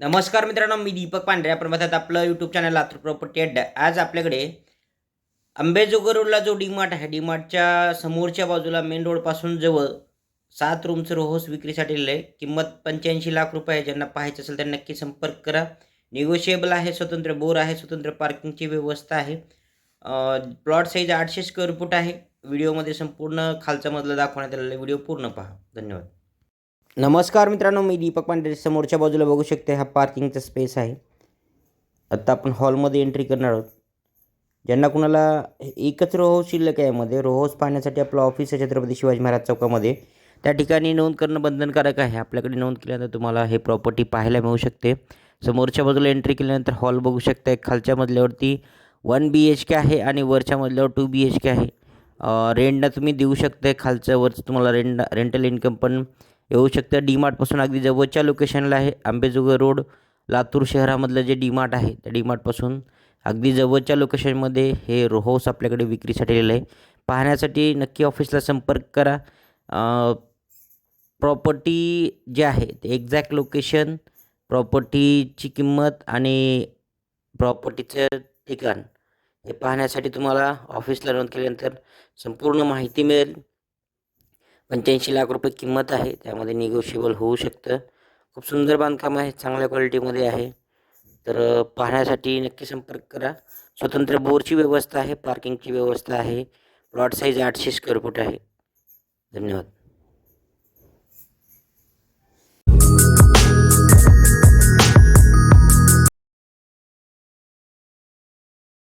नमस्कार मित्रांनो मी दीपक पांढरे. आपण बघतात आपलं यूट्यूब चॅनल लातूर प्रॉपर्टी अड्डा. आज आपल्याकडे अंबेजोगाई रोडला जो डीमार्ट आहे डीमार्टच्या समोरच्या बाजूला मेन रोडपासून जवळ सात रूमचं रोहोस विक्रीसाठी आहे. किंमत पंच्याऐंशी लाख रुपये आहे. ज्यांना पाहायचं असेल तर नक्की संपर्क करा. निगोशिएबल आहे स्वतंत्र बोर आहे स्वतंत्र पार्किंगची व्यवस्था आहे. प्लॉट साईज आठशे स्क्वेअर फूट आहे. व्हिडिओमध्ये संपूर्ण खालचा मधलं दाखवण्यात आलेला आहे. व्हिडिओ पूर्ण पहा. धन्यवाद. नमस्कार मित्रांनो मी दीपक पांढरे. समोरच्या बाजूला बघू शकते हा पार्किंगचा स्पेस आहे. आत्ता आपण हॉलमध्ये एंट्री करणार आहोत. ज्यांना कुणाला एकच रोहोस शिल्लक आहे यामध्ये रोहोस पाहण्यासाठी आपलं ऑफिस आहे छत्रपती शिवाजी महाराज चौकामध्ये. त्या ठिकाणी नोंद करणं बंधनकारक आहे. आपल्याकडे नोंद केल्यानंतर तुम्हाला हे प्रॉपर्टी पाहायला मिळू शकते. समोरच्या बाजूला एंट्री केल्यानंतर हॉल बघू शकता खालच्या मजल्यावरती वन बी एच के आहे आणि वरच्या मजल्यावर टू बी एच के आहे. रेंटनं तुम्ही देऊ शकता खालच्या वरचं तुम्हाला रेंट रेंटल इन्कम पण येऊ शकतं. डीमार्टपासून अगदी जवळच्या लोकेशनला आहे आंबेजोगाई रोड लातूर शहरामधलं जे डीमार्ट आहे त्या डीमार्टपासून अगदी जवळच्या लोकेशनमध्ये हे रोहोस आपल्याकडे विक्रीसाठी आलेलं आहे. पाहण्यासाठी नक्की ऑफिसला संपर्क करा. प्रॉपर्टी जे आहे ते एक्झॅक्ट लोकेशन प्रॉपर्टीची किंमत आणि प्रॉपर्टीचं ठिकाण. हे पाहण्यासाठी तुम्हाला ऑफिसला नोंद केल्यानंतर संपूर्ण माहिती मिळेल. पंच्याऐंशी लाख रुपये किंमत आहे. त्यामध्ये निगोशिएबल होऊ शकतं. खूप सुंदर बांधकाम आहे. चांगल्या क्वालिटीमध्ये आहे. तर पाहण्यासाठी नक्की संपर्क करा. स्वतंत्र बोरची व्यवस्था आहे. पार्किंगची व्यवस्था आहे. प्लॉट साईज आठशे स्क्वेअर फूट आहे. धन्यवाद.